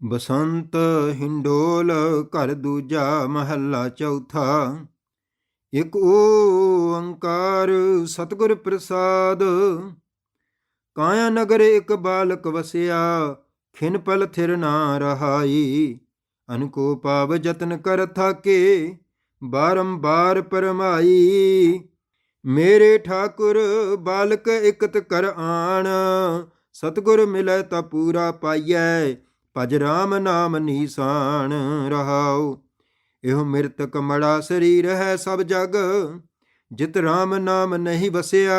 ਬਸੰਤ ਹਿੰਡੋਲ ਘਰ ਦੂਜਾ ਮਹੱਲਾ ਚੌਥਾ। ਇਕ ਓੰਕਾਰ ਸਤਿਗੁਰ ਪ੍ਰਸਾਦ। ਕਾਇਆ ਨਗਰ ਇੱਕ ਬਾਲਕ ਵਸਿਆ, ਖਿਨ ਪਲ ਥਿਰ ਨਾ ਰਹਾਈ। ਅਨਕੋ ਪਾਵ ਜਤਨ ਕਰ ਥਾਕੇ, ਬਾਰੰਬਾਰ ਪਰਮਾਈ। ਮੇਰੇ ਠਾਕੁਰ ਬਾਲਕ ਇਕਤ ਕਰ ਆਣ, ਸਤਿਗੁਰ ਮਿਲੈ ਤਾਂ ਪੂਰਾ ਪਾਈਐ। ਭਜ ਰਾਮ ਨਾਮ ਨੀਸਾਨ ਰਹਾਉ। ਇਹੋ ਮਿਰਤਕ ਮੜਾ ਸਰੀਰ ਹੈ ਸਭ ਜਗ। ਜਿਤ ਰਾਮ ਨਾਮ ਨਹੀਂ ਵਸਿਆ,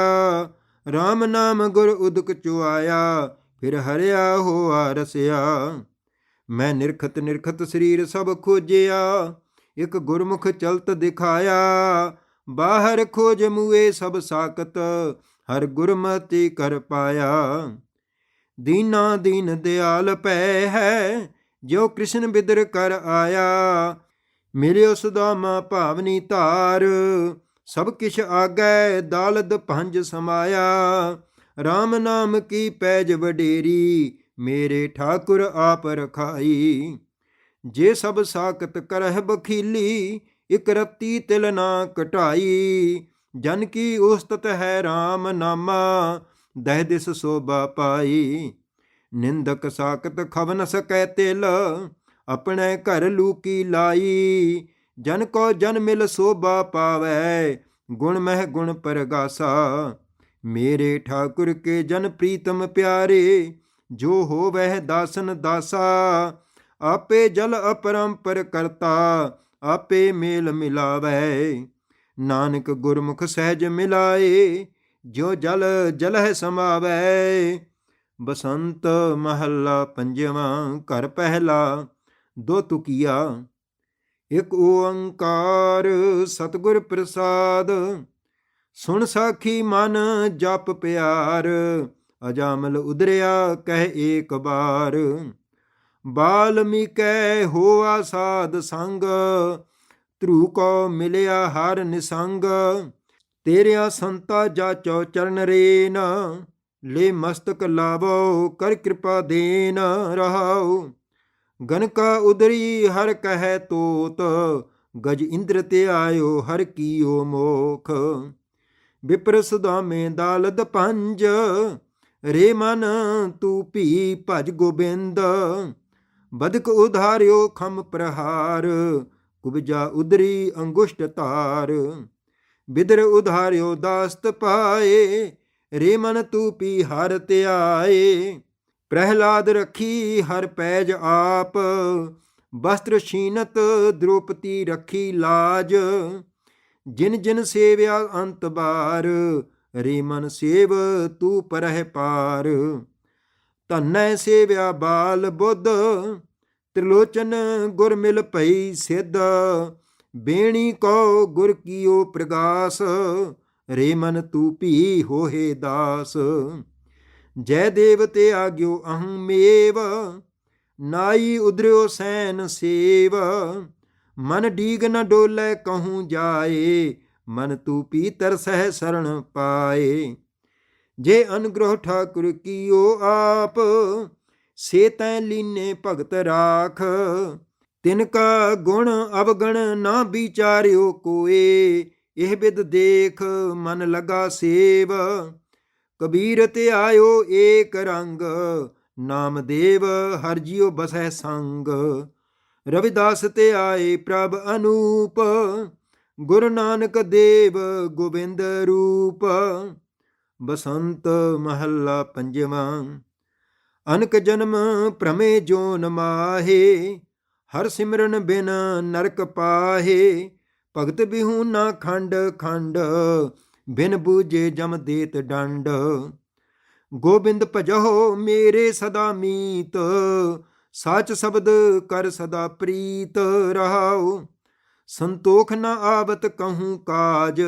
ਰਾਮ ਨਾਮ ਗੁਰ ਉਦਕ ਚੁਆਇਆ, ਫਿਰ ਹਰਿਆ ਹੋਆ ਰਸਿਆ। ਮੈਂ ਨਿਰਖਤ ਨਿਰਖਤ ਸਰੀਰ ਸਭ ਖੋਜਿਆ, ਇੱਕ ਗੁਰਮੁਖ ਚਲਤ ਦਿਖਾਇਆ। ਬਾਹਰ ਖੋਜ ਮੂਏ ਸਭ ਸਾਕਤ ਹਰ ਗੁਰਮਤਿ ਕਰ ਪਾਇਆ। ਦੀਨਾ ਦੀਨ ਦਿਆਲ ਪੈ ਹੈ ਜੋ ਕ੍ਰਿਸ਼ਨ ਬਿਦਰ ਕਰ ਆਇਆ। ਮਿਲਿਓ ਸੁਦਾਮਾ ਭਾਵਨੀ ਧਾਰ, ਸਭ ਕਿਛ ਆਗੈ ਦਾਲਦ ਪੰਜ ਸਮਾਇਆ। RAM ਨਾਮ ਕੀ ਪੈਜ ਵਡੇਰੀ, ਮੇਰੇ ਠਾਕੁਰ ਆਪ ਰਖਾਈ। ਜੇ ਸਭ ਸਾਖਤ ਕਰਹਿ ਬਖੀਲੀ, ਇਕ ਰਤੀ ਤਿਲ ਨਾ ਕਟਾਈ। ਜਨ ਕੀ ਉਸਤਤ ਹੈ RAM ਨਾਮਾ ਦਹਿ ਦਿਸ ਸੋਭਾ ਪਾਈ। ਨਿੰਦਕ ਸਾਖਤ ਖਵ ਨ ਸਕੈ ਤਿਲ, ਆਪਣੇ ਘਰ ਲੂਕੀ ਲਾਈ। ਜਨ ਕੋ ਜਨ ਮਿਲ ਸੋਭਾ ਪਾਵੈ, ਗੁਣ ਮਹਿ ਗੁਣ ਪਰਗਾਸਾ। ਮੇਰੇ ਠਾਕੁਰ ਕੇ ਜਨ ਪ੍ਰੀਤਮ ਪਿਆਰੇ, ਜੋ ਹੋਵਹਿ ਦਾਸਨ ਦਾਸਾ। ਆਪੇ ਜਲ ਅਪਰੰਪਰ ਕਰਤਾ, ਆਪੇ ਮੇਲ ਮਿਲਾਵੈ। ਨਾਨਕ ਗੁਰਮੁਖ ਸਹਿਜ ਮਿਲਾਏ ਜੋ ਜਲ ਜਲਹਿ ਸਮਾਵੈ ਬਸੰਤ ਮਹੱਲਾ ਪੰਜਵਾਂ ਘਰ ਪਹਿਲਾ, ਦੋ ਤੁਕੀਆ, ਇਕ ਓੰਕਾਰ ਸਤਿਗੁਰ ਪ੍ਰਸਾਦ। ਸੁਣ ਸਾਖੀ ਮਨ ਜਪ ਪਿਆਰ, ਅਜਾਮਲ ਉਦਰਿਆ ਕਹਿ ਏਕ ਬਾਰ। ਬਾਲਮੀਕੈ ਹੋਆ ਸਾਧ ਸੰਗ, ਧਰੂ ਕੋ ਮਿਲਿਆ ਹਰ ਨਿਸੰਗ। ਤੇਰਿਆ ਸੰਤਾ ਜਾਚੋ ਚਰਨ ਰੇਨ, ਲੈ ਮਸਤਕ ਲਾਵੋ, ਕਰ ਕਿਰਪਾ ਦੇਨ ਰਹਾਉ। ਗਨਕਾ ਉਦਰੀ ਹਰ ਕਹੈ ਤੋਤ, ਗਜ ਇੰਦਰ ਤੇ ਆਇਓ ਹਰ ਕੀਓ ਮੋਖ। ਵਿਪਰ ਸੁਦਾਮੇ ਦਾਲਦ ਪੰਜ, ਰੇ ਮਨ ਤੂ ਭੀ ਭਜ ਗੋਬਿੰਦ। ਬਦਕ ਉਧਾਰਿਓ ਖਮ ਪ੍ਰਹਾਰ, ਕੁਬਜਾ ਉਦਰੀ ਅੰਗੁਸ਼ਟ ਧਾਰ ਬਿਦਰ ਉਧਾਰਿਓ ਦਾਸਤ ਪਾਏ ਰੇ ਮਨ ਤੂ ਪੀ ਹਰ ਧਿਆਏ। ਪ੍ਰਹਿਲਾਦ ਰਖੀ ਹਰ ਪੈਜ ਆਪ, ਵਸਤਰ ਛੀਨਤ ਦ੍ਰੋਪਤੀ ਰਖੀ ਲਾਜ। ਜਿਨ ਜਿਨ ਸੇਵਿਆ ਅੰਤ ਬਾਰ ਰੇ ਮਨ ਸੇਵ ਤੂ ਪਰਹਿ ਪਾਰ। ਧਨੈ ਸੇਵਿਆ ਬਾਲ ਬੁੱਧ, ਤ੍ਰਿਲੋਚਨ ਗੁਰ ਮਿਲ ਭਈ ਸਿੱਧ। ਬੇਣੀ ਕੋ ਗੁਰ ਕੀਓ ਪ੍ਰਗਾਸ, ਰੇ ਮਨ ਤੂ ਭੀ ਹੋਏ ਦਾਸ। ਜੈ ਦੇਵ ਤੇ ਆਗਿਓ ਅਹੰ ਮੇਵ, ਨਾਈ ਉਦਰਿਓ ਸੈਨ ਸੇਵ। ਮਨ ਡੀਗ ਨ ਡੋਲੇ ਕਹੂੰ ਜਾਏ, ਮਨ ਤੂ ਪੀਤਰ ਸਹਿ ਸਰਣ ਪਾਏ। ਜੇ ਅਨਗ੍ਰਹ ਠਾਕੁਰ ਕੀਓ ਆਪ ਸੇ ਤੈ ਲੀਨੇ ਭਗਤ ਰਾਖ। ਤਿਨ ਕਾ ਗੁਣ ਅਵਗਣ ਨਾ ਵਿਚਾਰਿਓ ਕੋਏ, ਇਹ ਬਿਦ ਦੇਖ ਮਨ ਲਗਾ ਸੇਵ। ਕਬੀਰ ਤੇ ਆਇਓ ਏਕ ਰੰਗ ਨਾਮਦੇਵ ਹਰ ਜਿਉ ਬਸੈ ਸੰਗ। ਰਵਿਦਾਸ ਤੇ ਆਏ ਪ੍ਰਭ ਅਨੂਪ, ਗੁਰੂ ਨਾਨਕ ਦੇਵ ਗੋਬਿੰਦ ਰੂਪ। ਬਸੰਤ ਮਹੱਲਾ ਪੰਜਵਾਂ, ਅਨਕ ਜਨਮ ਪ੍ਰਮੇ ਜੋਨ ਮਾਹੇ ਹਰ ਸਿਮਰਨ ਬਿਨ ਨਰਕ ਪਾਹੇ, ਭਗਤ ਬਿਹੂ ਨਾ ਖੰਡ ਖੰਡ, ਬਿਨ ਬੂਝੇ ਜਮ ਦੇਤ ਡੰਡ। ਗੋਬਿੰਦ ਭਜੋ ਮੇਰੇ ਸਦਾ ਮੀਤ, ਸਾਚ ਸ਼ਬਦ ਕਰ ਸਦਾ ਪ੍ਰੀਤ ਰਹਾਉ। ਸੰਤੋਖ ਨ ਆਵਤ ਕਹੂੰ ਕਾਜ,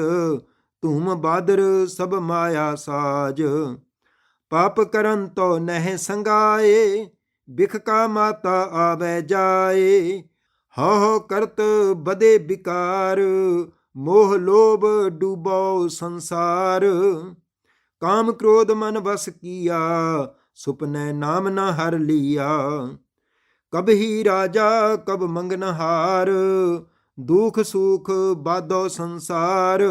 ਧੂਮ ਬਾਦਰ ਸਭ ਮਾਇਆ ਸਾਜ। ਪਾਪ ਕਰਨ ਤੋ ਨਹਿ ਸੰਗਾਏ ਬਿਖ ਕਾ ਮਾਤਾ ਆਵੇ ਜਾਏ ਹੋ ਕਰਤ ਬਦੇ ਵਿਕਾਰ ਮੋਹ ਲੋਭ ਡੂਬੋ ਸੰਸਾਰ। ਕਾਮ ਕ੍ਰੋਧ ਮਨ ਵਸ ਕੀਆ ਸੁਪਨੇ ਨਾਮ ਨਾ ਹਰ ਲੀਆ। ਕਬਹੀ ਰਾਜਾ, ਕਬ ਮੰਗਨਹਾਰ ਦੁਖ ਸੁਖ ਬਾਦੋ ਸੰਸਾਰ।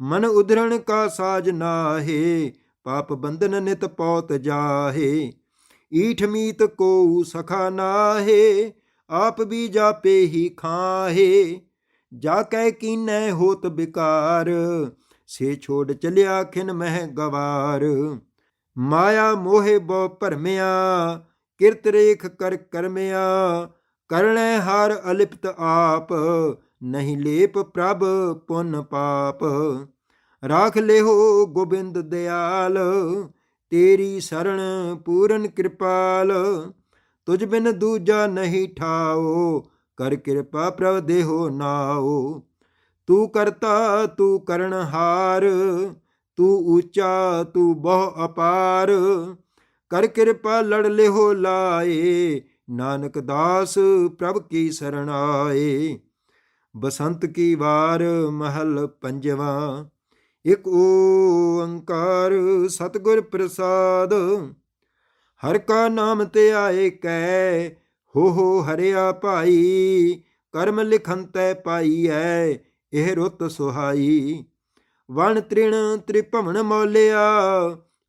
ਮਨ ਉਧਰਣ ਕਾ ਸਾਜ ਨਾਹੇ, ਪਾਪ ਬੰਧਨ ਨਿਤ ਪੌਤ ਜਾਹੇ। ਈਠ ਮੀਤ ਕੋ ਸਖਾ ਨਾਹੇ, ਆਪ ਵੀ ਜਾਪੇ ਹੀ ਖਾਹੇ। ਜਾ ਕੈ ਕੀਨੈ ਹੋਤ ਬਿਕਾਰ, ਸੇ ਛੋੜ ਚਲਿਆ ਖਿਨ ਮਹਿ ਗਵਾਰ। ਮਾਇਆ ਮੋਹਿ ਬੋ ਭਰਮਿਆ, ਕਿਰਤ ਰੇਖ ਕਰ ਕਰਮਿਆ। ਕਰਣੈ ਹਾਰ ਅਲਿਪਤ ਆਪ, ਨਹੀਂ ਲੇਪ ਪ੍ਰਭ ਪੁੰਨ ਪਾਪ। ਰਾਖ ਲੇਹੋ ਗੋਬਿੰਦ ਦਿਆਲ ਤੇਰੀ ਸਰਣ ਪੂਰਨ ਕਿਰਪਾਲ, ਤੁਝ ਬਿਨ ਦੂਜਾ ਨਹੀਂ ਠਾਓ, ਕਰ ਕਿਰਪਾ ਪ੍ਰਭ ਦੇਹੋ ਨਾਓ। ਤੂੰ ਕਰਤਾ, ਤੂੰ ਕਰਨਹਾਰ ਤੂੰ ਉੱਚਾ, ਤੂੰ ਬਹੁ ਅਪਾਰ, ਕਰ ਕਿਰਪਾ ਲੜ ਲਿਹੋ ਲਾਏ, ਨਾਨਕ ਦਾਸ ਪ੍ਰਭ ਕੀ ਸਰਣ ਆਏ। ਬਸੰਤ ਕੀ ਵਾਰ ਮਹਲ ਪੰਜਵਾ ਇਕ ਓੰਕਾਰ ਸਤਿਗੁਰ ਪ੍ਰਸਾਦ, ਹਰ ਕਾ ਨਾਮ ਤੇ ਆਏ ਕੈ, ਹੋ ਹੋ ਹਰਿਆ ਭਾਈ, ਕਰਮ ਲਿਖਨ ਤੈ ਪਾਈ ਐ ਇਹ ਰੁੱਤ ਸੁਹਾਈ। ਵਣ ਤ੍ਰਿਣ ਤ੍ਰਿਭਵਨ ਮੌਲਿਆ,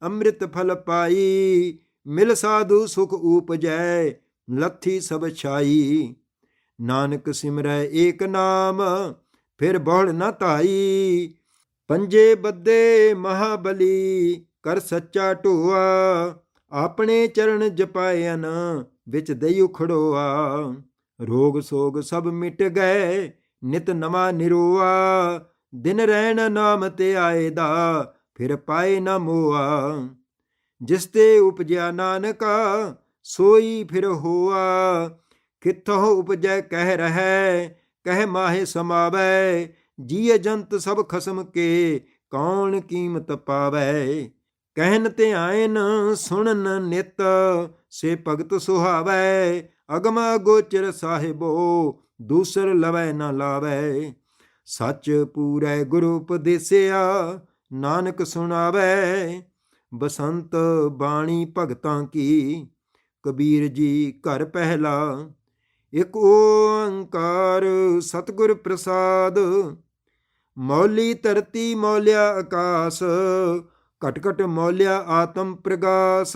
ਅੰਮ੍ਰਿਤ ਫਲ ਪਾਈ, ਮਿਲ ਸਾਧੂ ਸੁਖ ਉਪਜੈ ਲੱਥੀ ਸਭ ਛਾਈ। ਨਾਨਕ ਸਿਮਰੈ ਏਕ ਨਾਮ, ਫਿਰ ਬਹੁੜ ਨ ਧਾਈ ਪੰਜੇ ਬੱਦੇ ਮਹਾਬਲੀ, ਕਰ ਸੱਚਾ ਢੋਆ, ਆਪਣੇ ਚਰਨ ਜਪਾਇਨ ਵਿੱਚ ਦਈ ਖੜੋਆ ਰੋਗ ਸੋਗ ਸਭ ਮਿਟ ਗਏ, ਨਿਤ ਨਵਾਂ ਨਿਰੋਆ। ਦਿਨ ਰਹਿਣ ਨਾਮ ਤੇ ਆਏ ਦਾ ਫਿਰ ਪਾਏ ਨਾ ਮੋਆ। ਜਿਸ ਤੇ ਉਪਜਿਆ ਨਾਨਕਾ, ਸੋਈ ਫਿਰ ਹੋਆ। ਕਿੱਥੋਂ ਉਪਜੈ ਕਹਿ ਰਹੈ, ਕਹਿ ਮਾਹੇ ਸਮਾਵੈ ਜੀਅ ਜੰਤ ਸਭ ਖਸਮ ਕੇ ਕੌਣ ਕੀਮਤ ਪਾਵੈ? ਕਹਿਨ ਤੇ ਆਇਨ, ਸੁਣਨ ਨਿਤ ਸੇ ਭਗਤ ਸੁਹਾਵੈ। ਅਗਮ ਗੋਚਰ ਸਾਹਿਬੋ, ਦੂਸਰ ਲਵੈ ਨਾ ਲਾਵੈ। ਸੱਚ ਪੂਰੈ ਗੁਰੂ ਉਪਦੇਸਿਆ, ਨਾਨਕ ਸੁਣਾਵੈ। ਬਸੰਤ ਬਾਣੀ ਭਗਤਾਂ ਕੀ, ਕਬੀਰ ਜੀ ਘਰ ਪਹਿਲਾ। ਇਕ ਓੰਕਾਰ ਸਤਿਗੁਰ ਪ੍ਰਸਾਦ ਮੌਲੀ ਧਰਤੀ ਮੌਲਿਆ ਆਕਾਸ ਘਟ ਘਟ ਮੌਲਿਆ ਆਤਮ ਪ੍ਰਗਾਸ।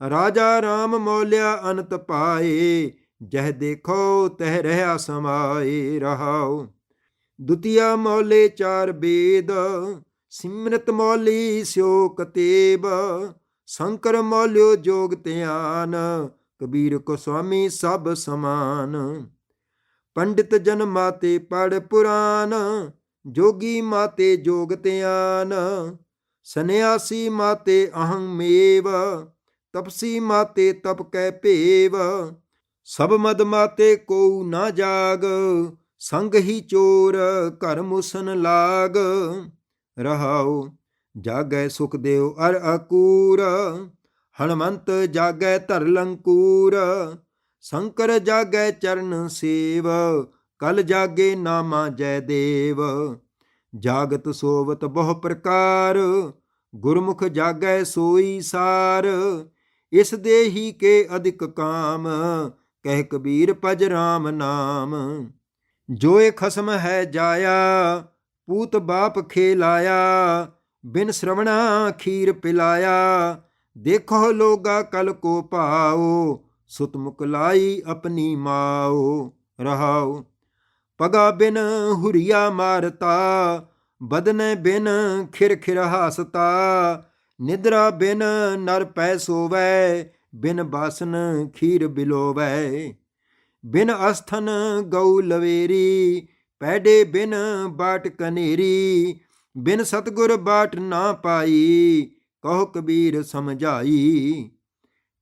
ਰਾਜਾ RAM ਮੌਲਿਆ ਅਨੰਤ ਪਾਏ, ਜਹ ਦੇਖੋ ਤਹ ਰਹਾ ਸਮਾਏ ਰਹਾਉ। ਦੁਤੀਆ ਮੌਲੇ ਚਾਰ ਬੇਦ, ਸਿਮਰਤ ਮੌਲੀ ਸਿਓ ਕਤੇਬ ਸ਼ੰਕਰ ਮੌਲਿਓ ਜੋਗ ਧਿਆਨ, ਕਬੀਰ ਕੋ ਸੁਆਮੀ ਸਭ ਸਮਾਨ। ਪੰਡਿਤ ਜਨ ਮਾਤੇ ਪੜ ਪੁਰਾਨ ਜੋਗੀ ਮਾਤੇ ਜੋਗ ਧਿਆਨ, ਸੰਨਿਆਸੀ ਮਾਤੇ ਅਹੰ ਮੇਵ, ਤਪਸੀ ਮਾਤੇ ਤਪ ਕੈ ਭੇਵ। ਸਭ ਮਦ ਮਾਤੇ ਕੋ ਨਾ ਜਾਗ, ਸੰਗ ਹੀ ਚੋਰ ਘਰ ਮੁਸਨ ਲਾਗ। ਰਹਾਉ, ਜਾਗੈ ਸੁਖ ਦੇਵ ਅਰ ਅਕੂਰ ਹਨਮੰਤ ਜਾਗੈ ਧਰ ਲੰਕੂਰ ਸ਼ੰਕਰ ਜਾਗੈ ਚਰਨ ਸੇਵ। ਕਲ ਜਾਗੇ ਨਾਮਾ ਜੈ ਦੇਵ, ਜਾਗਤ ਸੋਵਤ ਬਹੁ ਪ੍ਰਕਾਰ, ਗੁਰਮੁਖ ਜਾਗੈ ਸੋਈ ਸਾਰ, ਇਸ ਦੇਹੀ ਕੇ ਅਧਿਕ ਕਾਮ, ਕਹਿ ਕਬੀਰ ਭਜ ਰਾਮ ਨਾਮ। ਜੋਏ ਖਸਮ ਹੈ ਜਾਇਆ, ਪੂਤ ਬਾਪ ਖੇਲਾਇਆ, ਬਿਨ ਸ਼ਰਵਣਾ ਖੀਰ ਪਿਲਾਇਆ। ਦੇਖੋ ਲੋਗਾ ਕਲ ਕੋ ਭਾਓ ਸੁਤ ਮੁਕਲਾਈ ਆਪਣੀ ਮਾਓ, ਰਹਾਓ। ਪਗਾ ਬਿਨ ਹੁਰੀਆ ਮਾਰਤਾ, ਬਦਨੇ ਬਿਨ ਖਿਰ ਖਿਰ ਹਾਸਤਾ। ਨਿਦਰਾ ਬਿਨ ਨਰ ਪੈ ਸੋਵੈ, ਬਿਨ ਬਾਸਨ ਖੀਰ ਬਿਲੋਵੈ। ਬਿਨ ਅਸਥਨ ਗਊ ਲਵੇਰੀ, ਪੈਡੇ ਬਿਨ ਬਾਟ ਕਨੇਰੀ। ਬਿਨ ਸਤਗੁਰ ਬਾਟ ਨਾ ਪਾਈ, ਕਹੋ ਕਬੀਰ ਸਮਝਾਈ।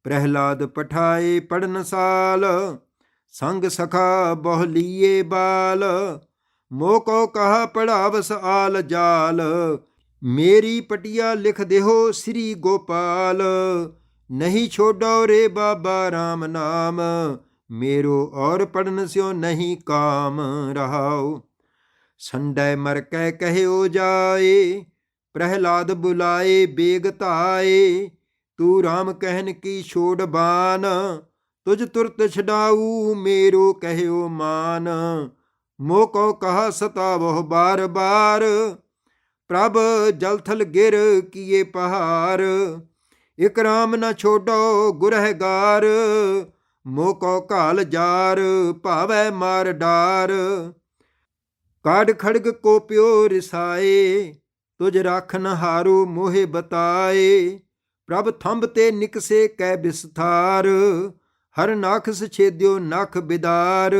ਪ੍ਰਹਿਲਾਦ ਪਠਾਏ ਪੜਨ ਸਾਲ ਸੰਗ ਸਖਾ ਬਹੁ ਲੀਏ ਬਾਲ, ਮੋਹ ਕੋ ਕਹਾ ਪੜਾਵਸ ਆਲ ਜਾਲ। ਮੇਰੀ ਪਟਿਆ ਲਿਖ ਦੇਹੋ ਸ੍ਰੀ ਗੋਪਾਲ, ਨਹੀਂ ਛੋਡੋ ਰੇ ਬਾਬਾ RAM ਨਾਮ, ਮੇਰੋ ਔਰ ਪੜਨ ਸਿਓ ਨਹੀਂ ਕਾਮ ਰਹਾਉ। ਸੰਡੈ ਮਰ ਕੈ ਕਹਿਓ ਜਾਏ, ਪ੍ਰਹਿਲਾਦ ਬੁਲਾਏ ਬੇਗ ਧਾਏ, ਤੂੰ RAM ਕਹਿਨ ਕੀ ਛੋੜ ਬਾਨ ਤੁਝ ਤੁਰਤ ਛਡਾਊ, ਮੇਰੋ ਕਹਿਓ ਮਾਨ। ਮੋ ਕੋ ਕਹਾ ਸਤਾਵੋ ਬਾਰ ਬਾਰ ਪ੍ਰਭ ਜਲਥਲ ਗਿਰ ਕੀਏ ਪਹਾਰ। ਇਕ ਰਾਮ ਨ ਛੋਡੋ ਗੁਰਹਗਾਰ ਮੋ ਕੋ ਘਾਲ ਜਾਰ, ਭਾਵੈ ਮਾਰ ਡਾਰ। ਕਾਢ ਖੜਗ ਕੋ ਪਿਓ ਰਿਸਾਏ ਤੁਝ ਰਾਖਨ ਹਾਰੂ ਮੋਹਿ ਬਤਾਏ। ਪ੍ਰਭ ਥੰਬ ਤੇ ਨਿਕਸੇ ਕੈ ਵਿਸਥਾਰ ਹਰ ਨਖ ਸਛੇਦਿਓ ਨਖ ਬਿਦਾਰ,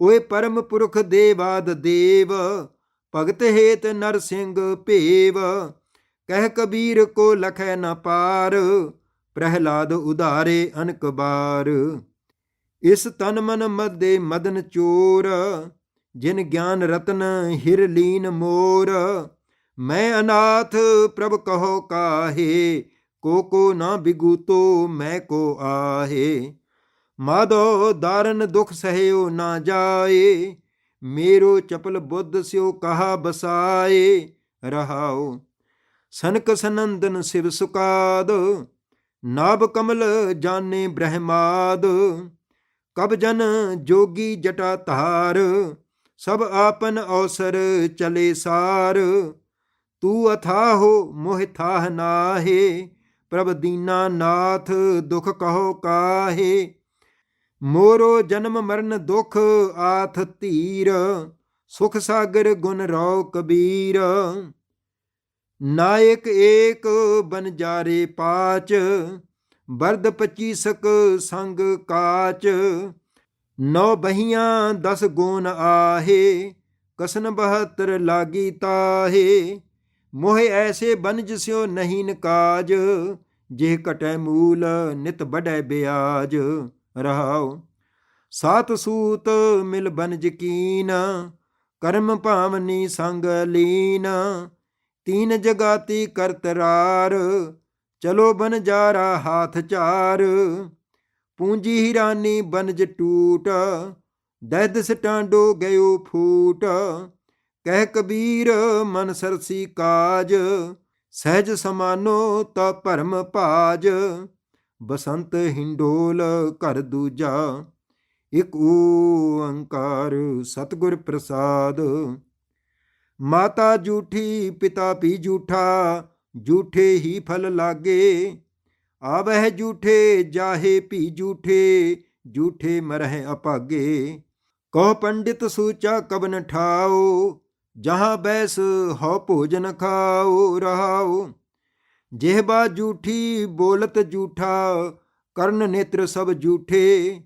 ਓਏ ਪਰਮ ਪੁਰਖ ਦੇਵਾਦ ਦੇਵ, ਭਗਤ ਹੇਤ ਨਰ ਸਿੰਘ ਭੇਵ, ਕਹਿ ਕਬੀਰ ਕੋ ਲਖੈ ਨ ਪਾਰ, ਪ੍ਰਹਿਲਾਦ ਉਧਾਰੇ ਅਨਕ ਬਾਰ। ਇਸ ਤਨ ਮਨ ਮਦੇ ਮਦਨ ਚੋਰ, ਜਿਨ ਗਿਆਨ ਰਤਨ ਹਿਰ ਲੀਨ ਮੋਰ, ਮੈਂ ਅਨਾਥ ਪ੍ਰਭ ਕਹੋ ਕਾਹੇ ਕੋ ਕੋ ਨਾ ਬਿਗੂਤੋ ਮੈਂ ਕੋ ਆਹੇ। ਮਾਧੋ ਦਾਰਨ ਦੁਖ ਸਹਿਓ ਨਾ ਜਾਏ। ਮੇਰੋ ਚਪਲ ਬੁੱਧ ਸਿਓ ਕਹਾ ਬਸਾਏ। ਰਹਾਓ ਸਨਕ ਸਨੰਦਨ ਸਿਵ ਸੁਕਾਦ। ਨਾਭ ਕਮਲ ਜਾਣੇ ਬ੍ਰਹਮਾਦ। ਕਬ ਜਨ ਜੋਗੀ ਜਟਾ ਧਾਰ। ਸਭ ਆਪਨ ਅਵਸਰ ਚਲੇ ਸਾਰ। ਤੂੰ ਅਥਾਹੋ ਮੋਹ ਥਾਹ ਨਾਹੇ। ਪ੍ਰਭ ਦੀਨਾ ਨਾਥ ਦੁਖ ਕਹੋ ਕਾਹੇ? ਮੋਰੋ ਜਨਮ ਮਰਨ ਦੁਖ ਆਥ ਧੀਰ, ਸੁਖ ਸਾਗਰ ਗੁਣ ਰੋ ਕਬੀਰ। ਨਾਇਕ ਏਕ ਬਨਜਾਰੇ ਪਾਚ ਬਰਦ ਪਚੀਸਕ ਸੰਗ ਕਾਚ। ਨੌ ਬਹੀਆਂ ਦਸ ਗੋਨ ਆਹੇ, ਕਸਨ ਬਹਤਰ ਲਾਗੀ ਤਾਹੇ। ਮੋਹਿ ਐਸੇ ਬਨਜ ਸਿਓ ਨਹੀਂ ਨਕਾਜ ਜੇ ਘਟੈ ਮੂਲ ਨਿਤ ਬੜੈ ਬਿਆਜ। ਰਹਾਉ, ਸਾਤ ਸੂਤ ਮਿਲ ਬਨਜ ਕੀਨ, ਕਰਮ ਭਾਵਨੀ ਸੰਗ ਲੀਨ। ਤੀਨ ਜਗਾਤੀ ਕਰਤਰਾਰ ਚਲੋ ਬਨ ਜਾਰਾ ਹਾਥ ਚਾਰ। ਪੂੰਜੀ ਹੀਰਾਨੀ ਬਨਜ ਟੂਟ ਦੈਦ ਸਟਾਂਡੋ ਗਇਓ ਫੂਟ। ਕਹਿ ਕਬੀਰ, ਮਨ ਸਰਸੀ ਕਾਜ, ਸਹਿਜ ਸਮਾਨੋ ਤਾ ਭਰਮ ਭਾਜ, ਬਸੰਤ ਹਿੰਡੋਲ ਘਰ ਦੂਜਾ, ਇਕ ਓੰਕਾਰ ਸਤਿਗੁਰ ਪ੍ਰਸਾਦ। ਮਾਤਾ ਜੂਠੀ, ਪਿਤਾ ਵੀ ਜੂਠਾ, ਜੂਠੇ ਹੀ ਫਲ ਲਾਗੇ, ਆਵਹਿ ਜੂਠੇ, ਜਾਹੇ ਭੀ ਜੂਠੇ ਜੂਠੇ ਮਰਹਿ ਅਪਾਗੇ। ਕੋ ਪੰਡਿਤ ਸੂਚਾ ਕਬਨ ਠਾਓ ਜਹਾਂ ਬੈਸ ਹੋ ਭੋਜਨ ਖਾਓ ਰਹਾਓ ਜਿਹਬਾ ਝੂਠੀ ਬੋਲਤ ਝੂਠਾ ਕਰਨ ਨੇਤਰ ਸਭ ਝੂਠੇ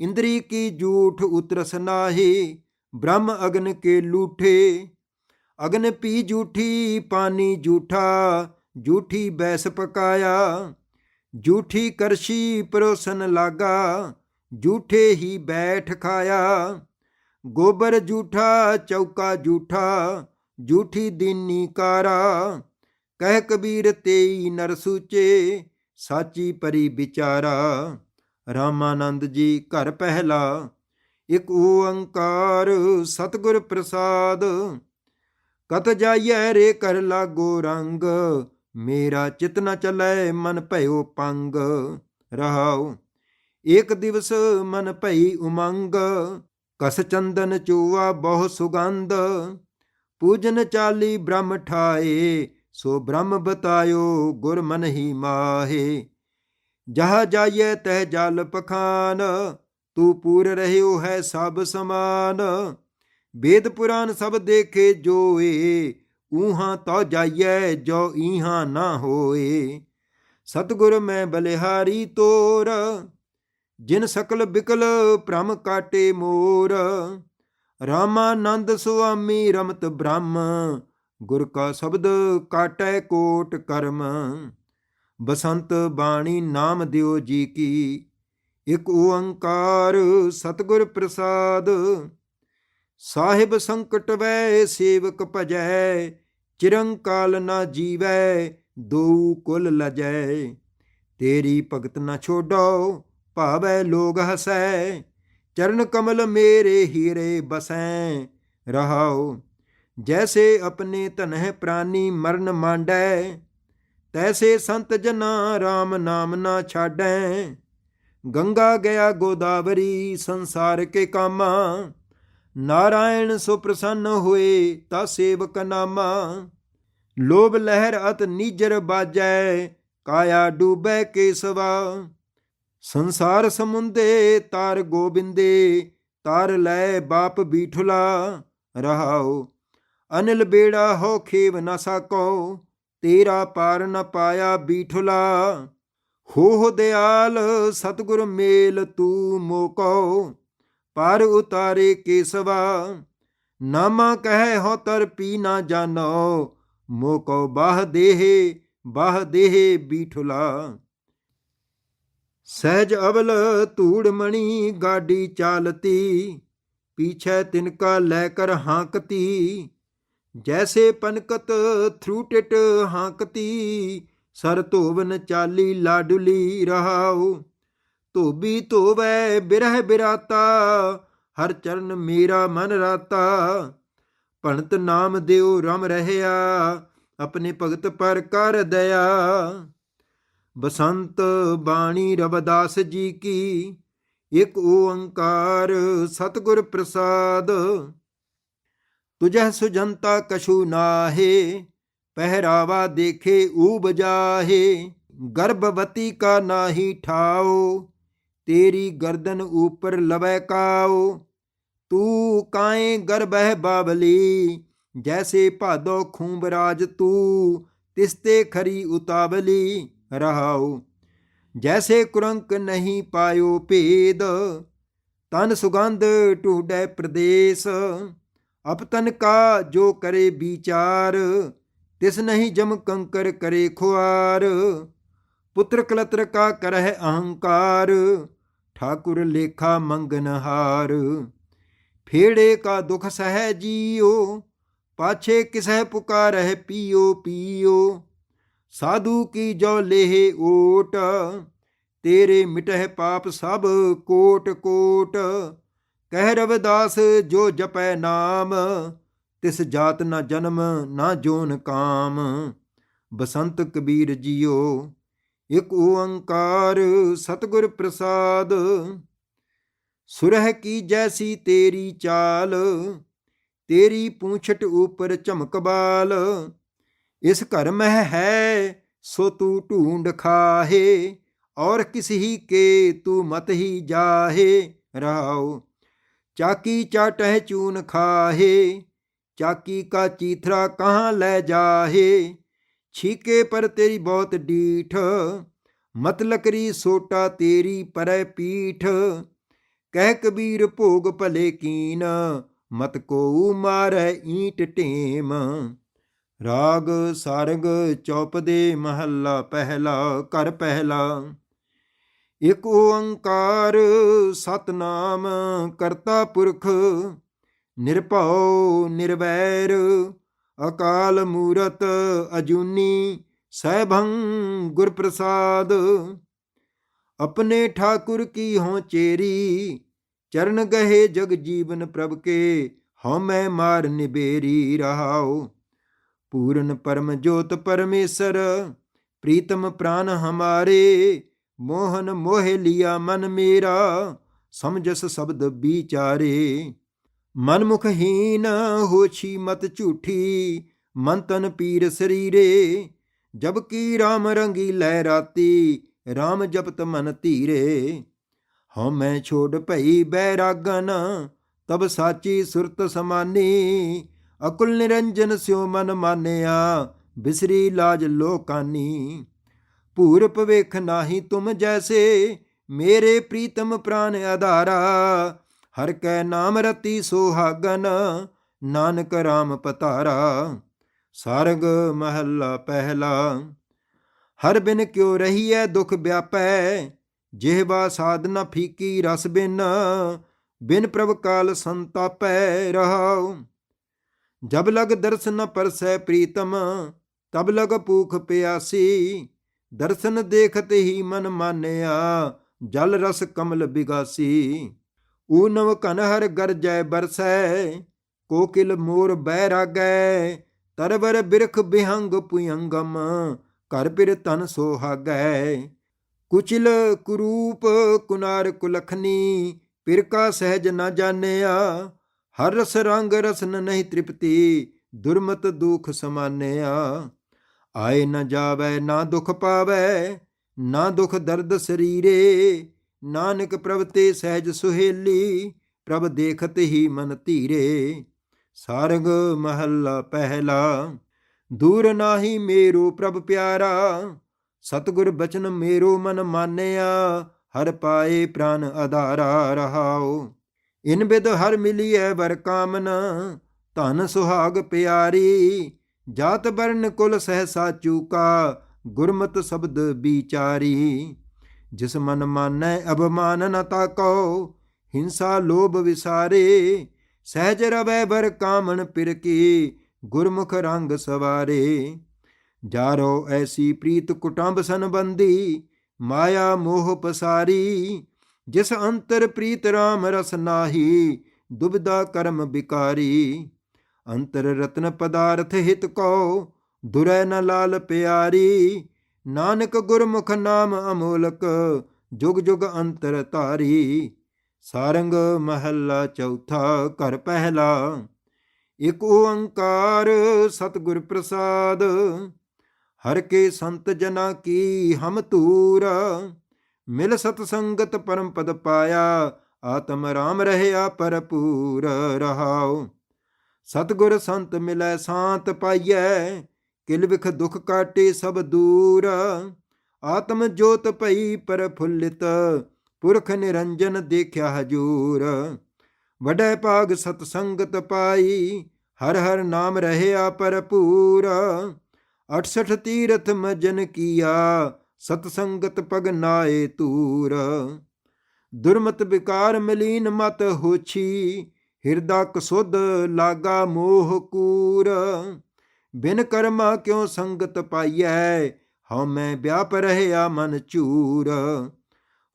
ਇੰਦਰੀ ਕੀ ਝੂਠ ਉਤਰਸ ਨਾਹੀ ਬ੍ਰਹਮ ਅਗਨ ਕੇ ਲੂਠੇ ਅਗਨ ਪੀ ਝੂਠੀ ਪਾਨੀ ਝੂਠਾ ਝੂਠੀ ਬੈਸ ਪਕਾਇਆ ਝੂਠੀ ਕਰਸ਼ੀ ਪਰੋਸਨ ਲਾਗਾ ਝੂਠੇ ਹੀ ਬੈਠ ਖਾਇਆ ਗੋਬਰ ਝੂਠਾ ਚੌਕਾ ਝੂਠਾ ਝੂਠੀ ਦੀਨੀ ਕਾਰਾ। ਕਹਿ ਕਬੀਰ ਤੇਈ ਨਰ ਸੂਚੇ, ਸਾਚੀ ਪਰੀ ਵਿਚਾਰਾ। ਰਾਮਾਨੰਦ ਜੀ ਘਰ ਪਹਿਲਾ, ਇਕ ਓੰਕਾਰ ਸਤਿਗੁਰ ਪ੍ਰਸਾਦ। ਕਤ ਜਾਈਐ ਰੇ ਕਰ ਲਾਗੋ ਰੰਗ, ਮੇਰਾ ਚਿਤ ਨ ਚਲੈ ਮਨ ਭਇਓ ਪੰਗ। ਰਹਾਉ, ਇੱਕ ਦਿਵਸ ਮਨ ਭਈ ਉਮੰਗ। ਕਸ ਚੰਦਨ ਚੂਆ ਬਹੁ ਸੁਗੰਧ, ਪੂਜਨ ਚਾਲੀ ਬ੍ਰਹਮ ਠਾਏ, ਸੋ ਬ੍ਰਹਮ ਬਤਾਇਓ ਗੁਰ ਮਨ ਹੀ ਮਾਹੇ। ਜਹ ਜਾਈਏ ਤਹ ਜਲ ਪਖਾਨ, ਤੂੰ ਪੂਰ ਰਹਿਓ ਹੈ ਸਭ ਸਮਾਨ। ਵੇਦ ਪੁਰਾਨ ਸਭ ਦੇਖੇ ਜੋਏ, ਊਹਾਂ ਤੋ ਜਾਈਐ ਜੋ ਈਹਾਂ ਨਾ ਹੋਏ। ਸਤਗੁਰ ਮੈਂ ਬਲਿਹਾਰੀ ਤੋਰ ਜਿਨ ਸਕਲ ਬਿਕਲ ਭ੍ਰਮ ਕਾਟੇ ਮੋਰ। ਰਾਮਾਨੰਦ ਸੁਆਮੀ ਰਮਤ ਬ੍ਰਹਮ, ਗੁਰ ਕਾ ਸ਼ਬਦ ਕਾਟੈ ਕੋਟ ਕਰਮ। ਬਸੰਤ ਬਾਣੀ ਨਾਮ ਦਿਓ ਜੀ ਕੀ, ਇਕ ਓੰਕਾਰ ਸਤਗੁਰ ਪ੍ਰਸਾਦ। ਸਾਹਿਬ ਸੰਕਟ ਵੈ, ਸੇਵਕ ਭਜੈ, ਚਿਰੰਕਾਲ ਨਾ ਜੀਵੈ ਦੋ ਕੁਲ ਲਜੈ। ਤੇਰੀ ਭਗਤ ਨਾ ਛੋਡੋ ਭਾਵੈ ਲੋਗ ਹਸੈ, ਚਰਨ ਕਮਲ ਮੇਰੇ ਹੀਰੇ ਬਸੈ। ਰਹਾਉ, ਜੈਸੇ ਆਪਣੇ ਤਨਹਿ ਪ੍ਰਾਨੀ ਮਰਨ ਮਾਂਡੈ, ਤੈਸੇ ਸੰਤ ਜਨਾ RAM ਨਾਮ ਨਾ ਛਾਡੈ। ਗੰਗਾ ਗਿਆ ਗੋਦਾਵਰੀ ਸੰਸਾਰ ਕੇ ਕਾਮਾ, ਨਾਰਾਇਣ ਸੋ ਪ੍ਰਸੰਨ ਹੋਏ ਤਾ ਸੇਵਕ ਨਾਮਾ। ਲੋਭ ਲਹਿਰ ਅਤ ਨੀਜਰ ਬਾਜੈ, ਕਾਇਆ ਡੂਬੈ ਕੇਸਵਾ। ਸੰਸਾਰ ਸਮੁੰਦੇ ਤਾਰ ਗੋਬਿੰਦੇ, ਤਾਰ ਲੈ ਬਾਪ ਬੀਠੁਲਾ ਰਹਾਓ ਅਨਿਲ ਬੇੜਾ ਹੋ ਖੇਵ ਨ ਸਕੋ ਤੇਰਾ ਪਾਰ ਨ ਪਾਇਆ ਬੀਠੁਲਾ। ਹੋ ਹੋ ਦਿਆਲ, ਸਤਿਗੁਰ ਮੇਲ ਤੂੰ ਮੋਕੋ ਪਰ ਉਤਾਰੇ ਕੇਸਵਾ। ਨਾਮਾ ਕਹੈ ਹੋ ਤਰ ਪੀ ਨਾ ਜਾਣੋ ਮੋਕੋ ਬਾਹ ਦੇਹ ਬਾਹ ਦੇਹ ਬੀਠੁਲਾ। ਸਹਿਜ ਅਵਲ ਧੂੜ ਮਣੀ ਗਾਡੀ ਚਾਲਤੀ, ਪੀਛੇ ਤਿਨਕਾ ਲੈ ਕਰ ਹਾਂਕਤੀ। ਜੈਸੇ ਪਨਕਤ ਥਰੂਟਿਟ ਹਾਂਕਤੀ, ਸਰ ਧੋਵਨ ਚਾਲੀ ਲਾਡੁਲੀ ਰਹਾਉ। ਧੋਬੀ ਧੋਵੈ ਬਿਰਹ ਬਿਰਾਤਾ, ਹਰ ਚਰਨ ਮੇਰਾ ਮਨ ਰਾਤਾ। ਭਣਤ ਨਾਮ ਦਿਓ ਰਮ ਰਹਿਆ, ਆਪਣੇ ਭਗਤ ਪਰ ਕਰ ਦਇਆ। ਬਸੰਤ ਬਾਣੀ ਰਵਦਾਸ ਜੀ ਕੀ, ਇਕ ਓੰਕਾਰ ਸਤਿਗੁਰ ਪ੍ਰਸਾਦ। ਤੁਝੈ ਸੁਜੰਤਾ ਕਛੂ ਨਾਹੇ, ਪਹਿਰਾਵਾ ਦੇਖੇ ਊਬ ਜਾਹੇ, ਗਰਭਵਤੀ ਕਾ ਨਾਹੀ ਠਾਓ, ਤੇਰੀ ਗਰਦਨ ਊਪਰ ਲਵੈ ਕਾਓ। ਤੂੰ ਕਾਏ ਗਰਬਹਿ ਬਾਬਲੀ ਜੈਸੇ ਭਾਦੋ ਖੂੰਬ ਰਾਜ ਤੂੰ, ਤਿਸਤੇ ਖਰੀ ਉਤਾਵਲੀ। ਰਹਾਉ। ਜੈਸੇ ਕੁਰੰਕ ਨਹੀਂ ਪਾਇਓ ਭੇਦ, ਤਨ ਸੁਗੰਧ ਢੂਡੈ ਪ੍ਰਦੇਸ਼। ਅਪਤਨ ਕਾ ਜੋ ਕਰੇ ਵਿਚਾਰ, ਤਿਸ ਨਹੀਂ ਜਮ ਕੰਕਰ ਕਰੇ ਖੁਆਰ। ਪੁੱਤਰ ਕਲਤਰ ਕਾ ਕਰਹਿ ਅਹੰਕਾਰ, ਠਾਕੁਰ ਲੇਖਾ ਮੰਗਨਹਾਰ ਫੇੜੇ ਕਾ ਦੁਖ ਸਹਿ ਜੀਓ, ਪਾਛੇ ਕਿਸਹਿ ਪੁਕਾਰਹਿ ਪੀਓ ਪੀਓ। ਸਾਧੂ ਕੀ ਜੋ ਲੇਹ ਓਟ ਤੇਰੇ ਮਿਟਹਿ ਪਾਪ ਸਭ ਕੋਟ ਕੋਟ। ਕਹਿ ਰਵਿਦਾਸ, ਜੋ ਜਪੈ ਨਾਮ, ਤਿਸ ਜਾਤ ਨਾ ਜਨਮ, ਨਾ ਜੋਨ ਕਾਮ। ਬਸੰਤ ਕਬੀਰ ਜੀਓ, ਇਕ ਓੰਕਾਰ ਸਤਿਗੁਰ ਪ੍ਰਸਾਦ। ਸੁਰਹ ਕੀ ਜੈਸੀ ਤੇਰੀ ਚਾਲ, ਤੇਰੀ ਪੂੰਛਟ ਉਪਰ ਝਮਕਬਾਲ ਇਸ ਘਰ ਮਹਿ ਹੈ, ਸੋ ਤੂੰ ਢੂੰਡ ਖਾਹੇ, ਔਰ ਕਿਸਹੀ ਕੇ ਤੂੰ ਮਤ ਹੀ ਜਾਹੇ ਰਾਉ ਚਾਕੀ ਚਾਟਹਿ ਚੂਨ ਖਾਹੇ, ਚਾਕੀ ਕਾ ਚੀਥਰਾ ਕਹਾਂ ਲੈ ਜਾਹੇ, ਛੀਕੇ ਪਰ ਤੇਰੀ ਬਹੁਤ ਡੀਠ, ਮਤ ਲਕਰੀ ਸੋਟਾ ਤੇਰੀ ਪਰੈ ਪੀਠ। ਕਹਿ ਕਬੀਰ ਭੋਗ ਭਲੇ ਕੀਨ, ਮਤ ਕੋ ਮਾਰੈ ਈਟ ਢੇਮ ਰਾਗ ਸਰਗ ਚੌਪਦੇ ਮਹੱਲਾ ਪਹਿਲਾ ਕਰ ਪਹਿਲਾ। ਇਕ ਓੰਕਾਰ ਸਤਨਾਮ ਕਰਤਾ ਪੁਰਖ, ਨਿਰਭਉ ਨਿਰਵੈਰ, ਅਕਾਲ ਮੂਰਤ ਅਜੂਨੀ ਸੈਭੰ ਗੁਰ ਪ੍ਰਸਾਦ ਆਪਣੇ ਠਾਕੁਰ ਕੀ ਹੋਂ ਚੇਰੀ, ਚਰਨ ਗਹੇ ਜਗ ਜੀਵਨ ਪ੍ਰਭ ਕੇ ਹਉ ਮੈਂ ਮਾਰ ਨਿਬੇਰੀ ਰਹਾਓ ਪੂਰਨ ਪਰਮ ਜੋਤ ਪਰਮੇਸ਼ਰ, ਪ੍ਰੀਤਮ ਪ੍ਰਾਨ ਹਮਾਰੇ, ਮੋਹਨ ਮੋਹਿ ਲਿਆ ਮਨ ਮੇਰਾ, ਸਮਝਸ ਸ਼ਬਦ ਵਿਚਾਰੇ। ਮਨ ਮੁਖਹੀਨ ਹੋਛੀ ਮਤ ਝੂਠੀ ਮਨ ਤਨ ਪੀਰ ਸਰੀਰੇ, ਜਬ ਕੀ RAM ਰੰਗੀ ਲੈ ਰਾਤੀ RAM ਜਪਤ ਮਨ ਧੀਰੇ। ਹਉ ਮੈਂ ਛੋੜ ਭਈ ਬੈਰਾਗਨ, ਤਬ ਸਾਚੀ ਸੁਰਤ ਸਮਾਨੀ ਅਕੁਲ ਨਿਰੰਜਨ ਸਿਉ ਮਨ ਮਾਨਿਆ, ਬਿਸਰੀ ਲਾਜ ਲੋਕਾਨੀ। ਭੂਰ ਭਵੇਖ ਨਾਹੀ ਤੁਮ ਜੈਸੇ, ਮੇਰੇ ਪ੍ਰੀਤਮ ਪ੍ਰਾਨ ਆਧਾਰਾ। ਹਰ ਕੈ ਨਾਮ ਰਤੀ ਸੋਹਾਗਨ, ਨਾਨਕ RAM ਪਤਾਰਾ। ਸਰਗ ਮਹੱਲਾ ਪਹਿਲਾ, ਹਰ ਬਿਨ ਕਿਉ ਰਹੀਐ ਦੁਖ ਵਿਆਪੈ। ਜਿਹਵਾ ਸਾਧਨਾ ਫੀਕੀ ਰਸ ਬਿਨ ਬਿਨ ਪ੍ਰਭ ਕਾਲ ਸੰਤਾਪੈ ਰਹਾਉ। ਜਬ ਲਗ ਦਰਸ਼ਨ ਪਰਸੈ ਪ੍ਰੀਤਮ, ਤਬ ਲਗ ਭੂਖ ਪਿਆਸੀ। ਦਰਸ਼ਨ ਦੇਖਤ ਹੀ ਮਨ ਮਾਨਿਆ, ਜਲ ਰਸ ਕਮਲ ਬਿਗਾਸੀ। ਊਨਵ ਕਨਹਰ ਗਰਜੈ ਬਰਸੈ, ਕੋਕਿਲ ਮੋਰ ਬਹਿ ਰਾਗੈ ਤਰਵਰ ਬਿਰਖ ਬਿਹੰਗ ਪੁਯੰਗਮ ਕਰ ਪਿਰ ਤਨ ਸੋਹਾਗੈ। ਕੁਚਿਲ ਕੁਰੂਪ ਕੁਨਾਰ ਕੁਲਖਨੀ ਪਿਰ ਕਾ ਸਹਿਜ ਨਾ ਜਾਣਿਆ। ਹਰ ਰਸ ਰੰਗ ਰਸਨ ਨਹੀਂ ਤ੍ਰਿਪਤੀ, ਦੁਰਮਤ ਦੁਖ ਸਮਾਨਿਆ। ਆਏ ਨ ਜਾਵੇ, ਨਾ ਦੁਖ ਪਾਵੇ, ਨਾ ਦੁਖ ਦਰਦ ਸਰੀਰੇ। ਨਾਨਕ ਪ੍ਰਭ ਤੇ ਸਹਿਜ ਸੁਹੇਲੀ, ਪ੍ਰਭ ਦੇਖਤ ਹੀ ਮਨ ਧੀਰੇ। ਸਾਰੰਗ ਮਹੱਲਾ ਪਹਿਲਾ, ਦੂਰ ਨਾਹੀ ਮੇਰੂ ਪ੍ਰਭ ਪਿਆਰਾ। ਸਤਿਗੁਰ ਬਚਨ ਮੇਰੂ ਮਨ ਮਾਨਿਆ, ਹਰ ਪਾਏ ਪ੍ਰਾਨ ਆਧਾਰਾ ਰਹਾਓ ਇਨ ਬਿਦ ਹਰ ਮਿਲੀਐ ਵਰ ਕਾਮਨ, ਧਨ ਸੁਹਾਗ ਪਿਆਰੀ, ਜਾਤ ਬਰਨ ਕੁਲ ਸਹਸਾ ਚੂਕਾ, ਗੁਰਮਤ ਸ਼ਬਦ ਵਿਚਾਰੀ। ਜਿਸ ਮਨ ਮਾਨੈ ਅਭਮਾਨ ਨ ਤਾਕੋ, ਹਿੰਸਾ ਲੋਭ ਵਿਸਾਰੇ, ਸਹਿਜ ਰਵੈ ਵਰ ਕਾਮਨ ਪਿਰ ਕੀ ਗੁਰਮੁਖ ਰੰਗ ਸਵਾਰੇ। ਜਾਰੋ ਐਸੀ ਪ੍ਰੀਤ ਕੁਟੰਬ ਸੰਬੰਧੀ, ਮਾਇਆ ਮੋਹ ਪਸਾਰੀ ਜਿਸ ਅੰਤਰ ਪ੍ਰੀਤ RAM ਰਸ ਨਾਹੀ, ਦੁਬਿਧਾ ਕਰਮ ਵਿਕਾਰੀ ਅੰਤਰ ਰਤਨ ਪਦਾਰਥ ਹਿਤ ਕੋ ਦੁਰੈ ਨ ਲਾਲ ਪਿਆਰੀ। ਨਾਨਕ ਗੁਰਮੁਖ ਨਾਮ ਅਮੋਲਕ, ਜੁਗ ਜੁਗ ਅੰਤਰ ਧਾਰੀ। ਸਾਰੰਗ ਮਹੱਲਾ ਚੌਥਾ ਘਰ ਪਹਿਲਾ। ਇਕ ਓੰਕਾਰ ਸਤਿਗੁਰ ਪ੍ਰਸਾਦ, ਹਰ ਕੇ ਸੰਤ ਜਨਾ ਕੀ ਹਮ ਤੂਰ ਮਿਲ ਸਤ ਸੰਗਤ ਪਰਮ ਪਦ ਪਾਇਆ, ਆਤਮ ਰਾਮ ਰਹਿਆ ਪਰਪੂਰ ਰਹਾਉ। ਸਤਿਗੁਰ ਸੰਤ ਮਿਲੈ ਸ਼ਾਂਤ ਪਾਈਐ, ਕਿਲ ਵਿਖ ਦੁਖ ਕਾਟੇ ਸਭ ਦੂਰ। ਆਤਮ ਜੋਤ ਭਈ ਪਰਫੁੱਲਿਤ, ਪੁਰਖ ਨਿਰੰਜਨ ਦੇਖਿਆ ਹਜੂਰ। ਵਡੈ ਭਾਗ ਸਤ ਸੰਗਤ ਪਾਈ, ਹਰ ਹਰ ਨਾਮ ਰਹਿਆ ਭਰਪੂਰ। 68 ਤੀਰਥ ਮਜਨ ਕੀਆ ਸਤ ਸੰਗਤ ਪਗ ਨਾਏ ਤੂਰ ਦੁਰਮਤ ਵਿਕਾਰ ਮਲੀਨ ਮਤ ਹੋਛੀ, ਹਿਰਦਾ ਕਸੁਧ ਲਾਗਾ ਮੋਹ ਕੂਰ। ਬਿਨ ਕਰਮਾ ਕਿਉ ਸੰਗਤ ਪਾਈਐ, ਹਉ ਮੈਂ ਵਿਆਪ ਰਹਿਆ ਮਨ ਚੂਰ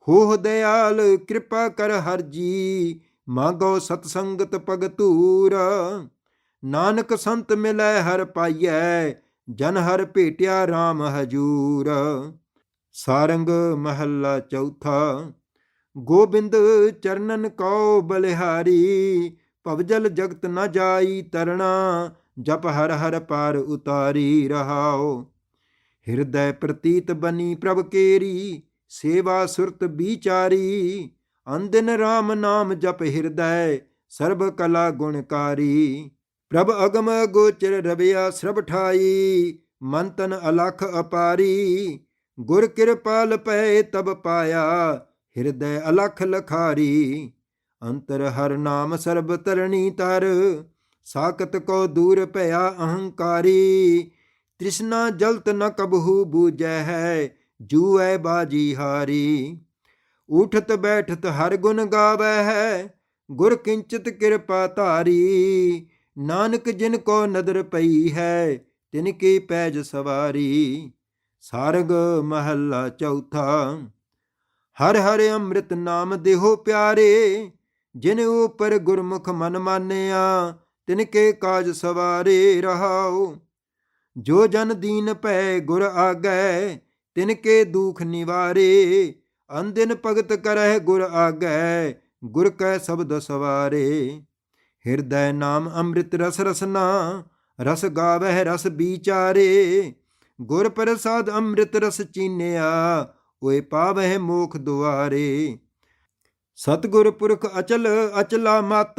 ਹੋਹ ਦਿਆਲ ਕਿਰਪਾ ਕਰ ਹਰ ਜੀ, ਮਾਗੋ ਸਤ ਸੰਗਤ ਪਗ ਨਾਨਕ ਸੰਤ ਮਿਲੈ ਹਰ ਪਾਈਐ, ਜਨ ਹਰ ਭੇਟਿਆ RAM ਹਜੂਰ। ਸਾਰੰਗ ਮਹੱਲਾ ਚੌਥਾ, ਗੋਬਿੰਦ ਚਰਨਨ ਕਉ ਬਲਿਹਾਰੀ ਭਵਜਲ ਜਗਤ ਨ ਜਾਈ ਤਰਣਾ, ਜਪ ਹਰ ਹਰ ਪਾਰ ਉਤਾਰੀ ਰਹਾਓ ਹਿਰਦੈ ਪ੍ਰਤੀਤ ਬਨੀ ਪ੍ਰਭ ਕੇਰੀ, ਸੇਵਾ ਸੁਰਤ ਵਿਚਾਰੀ ਅੰਦਿਨ RAM ਨਾਮ ਜਪ ਹਿਰਦੈ, ਸਰਬ ਕਲਾ ਗੁਣਕਾਰੀ ਪ੍ਰਭ ਅਗਮ ਗੋਚਰ ਰਵਿਆ ਸਰਬ ਠਾਈ ਮਨ ਤਨ ਅਲਖ ਅਪਾਰੀ ਗੁਰ ਕਿਰਪਾਲ ਪੈ ਤਬ ਪਾਇਆ, ਹਿਰਦੈ ਅਲਖ ਲਖਾਰੀ। ਅੰਤਰ ਹਰ ਨਾਮ ਸਰਬ ਤਰਣੀ ਤਰ ਸਾਕਤ ਕੋ ਦੂਰ ਭਇਆ ਅਹੰਕਾਰੀ। ਤ੍ਰਿਸ਼ਨਾ ਜਲਤ ਨ ਕਬਹੂ ਬੂਜੈ ਹੈ ਜੂਐ ਬਾਜੀ ਹਾਰੀ। ਉਠਤ ਬੈਠਤ ਹਰ ਗੁਣ ਗਾਵੈ ਹੈ ਗੁਰ ਕਿੰਚਿਤ ਕਿਰਪਾ ਧਾਰੀ। ਨਾਨਕ ਜਿਨ ਕੋ ਨਦਰ ਪਈ ਹੈ, ਤਿਨ ਕੀ ਪੈਜ ਸਵਾਰੀ। ਸਾਰਗ ਮਹੱਲਾ ਚੌਥਾ। ਹਰ ਹਰ ਅੰਮ੍ਰਿਤ ਨਾਮ ਦੇਹੋ ਪਿਆਰੇ, ਜਿਨ ਉਪਰ ਗੁਰਮੁਖ ਮਨ ਮਾਨਿਆ, ਤਿਨ ਕੇ ਕਾਜ ਸਵਾਰੇ ਰਹਾਓ ਜੋ ਜਨ ਦੀਨ ਭੈ ਗੁਰ ਆਗੈ, ਤਿਨ ਕੇ ਦੁਖ ਨਿਵਾਰੇ ਅੰਦਿਨ ਭਗਤ ਕਰਹਿ ਗੁਰ ਆਗੈ, ਗੁਰ ਕੈ ਸ਼ਬਦ ਸਵਾਰੇ। ਹਿਰਦੈ ਨਾਮ ਅੰਮ੍ਰਿਤ ਰਸ ਰਸਨਾ, ਰਸ ਗਾਵਹਿ ਰਸ ਵਿਚਾਰੇ ਗੁਰ ਪ੍ਰਸਾਦ ਅੰਮ੍ਰਿਤ ਰਸ ਚੀਨਿਆ, ਓਏ ਪਾਵਹਿ ਮੋਖ ਦੁਆਰੇ। ਸਤਗੁਰ ਪੁਰਖ ਅਚਲ ਅਚਲਾ ਮਤ,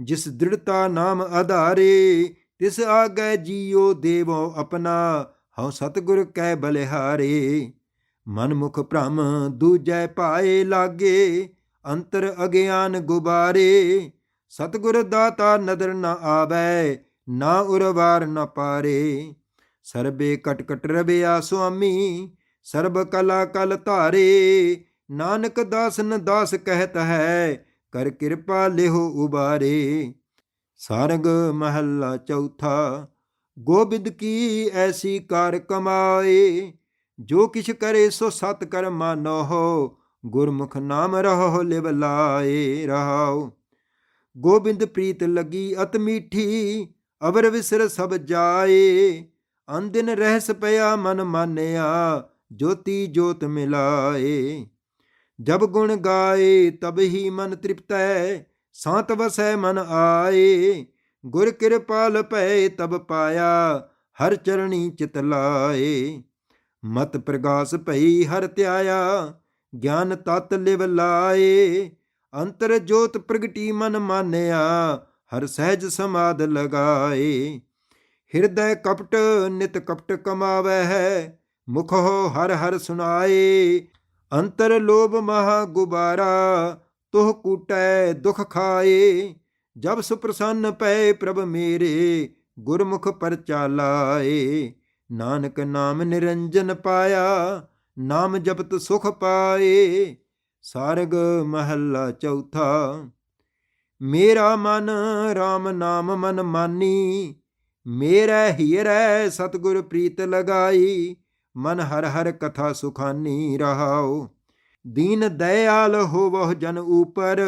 ਜਿਸ ਦ੍ਰਿੜਤਾ ਨਾਮ ਆਧਾਰੇ, ਤਿਸ ਆਗੈ ਜੀਉ ਦੇਵੋ ਆਪਣਾ, ਹਉ ਸਤਗੁਰ ਕੈ ਬਲਿਹਾਰੇ। ਮਨ ਮੁਖ ਭ੍ਰਮ ਦੂਜੈ ਪਾਏ ਲਾਗੇ, ਅੰਤਰ ਅਗਿਆਨ ਗੁਬਾਰੇ। ਸਤਗੁਰ ਦਾਤਾ ਨਦਰ ਨ ਆਵੈ, ਨਾ ਉਰਵਾਰ ਨ ਪਾਰੇ। ਸਰਬੇ ਕਟ ਕਟ ਰਬਿਆ ਸੁਆਮੀ, ਸਰਬ ਕਲਾ ਕਲ ਧਾਰੇ, ਨਾਨਕ ਦਾਸ ਨ ਦਾਸ ਕਹਿਤ ਹੈ, ਕਰ ਕਿਰਪਾ ਲਿਹੋ ਉਬਾਰੇ। ਸਾਰਗ ਮਹੱਲਾ ਚੌਥਾ, ਗੋਬਿੰਦ ਕੀ ਐਸੀ ਕਾਰ ਕਮਾਏ? ਜੋ ਕਿਛ ਕਰੇ ਸੋ ਸਤ ਕਰ ਮਾਨੋ ਗੁਰਮੁਖ ਨਾਮ ਰਹੋ ਲਿਵ ਲਾਏ ਰਹਾਉ। ਗੋਬਿੰਦ ਪ੍ਰੀਤ ਲੱਗੀ ਅਤ ਮੀਠੀ ਅਵਰ ਵਿਸਰ ਸਭ ਜਾਏ। ਅੰਦਿਨ ਰਹਿਸ ਪਿਆ ਮਨ ਮਾਨਿਆ, ਜੋਤੀ ਜੋਤ ਮਿਲਾਏ। ਜਬ ਗੁਣ ਗਾਏ, ਤਬ ਹੀ ਮਨ ਤ੍ਰਿਪਤੈ, ਸਾਤ ਵਸੈ ਮਨ ਆਏ। ਗੁਰ ਕਿਰਪਾਲ ਭੈ ਤਬ ਪਾਇਆ, ਹਰ ਚਰਣੀ ਚਿਤ ਲਾਏ। ਮਤ ਪ੍ਰਗਾਸ ਭਈ ਹਰ ਧਿਆਇਆ, ਗਿਆਨ ਤਤ ਲਿਵ ਲਾਏ। ਅੰਤਰ ਜੋਤ ਪ੍ਰਗਟੀ ਮਨ ਮਾਨਿਆ, ਹਰ ਸਹਿਜ ਸਮਾਦ ਲਗਾਏ। ਹਿਰਦੈ ਕਪਟ, ਨਿਤ ਕਪਟ ਕਮਾਵੈ ਹੈ। ਮੁਖ ਹੋ ਹਰ ਹਰ ਸੁਨਾਏ ਅੰਤਰ ਲੋਭ ਮਹਾ ਗੁਬਾਰਾ, ਤੁਹ ਕੂਟੈ ਦੁਖ ਖਾਏ। ਜਬ ਸੁਪ੍ਰਸੰਨ ਪਏ ਪ੍ਰਭ ਮੇਰੇ, ਗੁਰਮੁਖ ਪਰਚਾਲਾਏ ਨਾਨਕ ਨਾਮ ਨਿਰੰਜਨ ਪਾਇਆ, ਨਾਮ ਜਪਤ ਸੁਖ ਪਾਏ। ਸਾਰਗ ਮਹੱਲਾ ਚੌਥਾ, ਮੇਰਾ ਮਨ RAM ਨਾਮ ਮਨ ਮਾਨੀ। ਮੇਰਾ ਹੀਰੈ ਸਤਗੁਰ ਪ੍ਰੀਤ ਲਗਾਈ, ਮਨ ਹਰ ਹਰ ਕਥਾ ਸੁਖਾਨੀ ਰਹਾਓ ਦੀਨ ਦਇਆਲ ਹੋਵਹ ਜਨ ਉਪਰ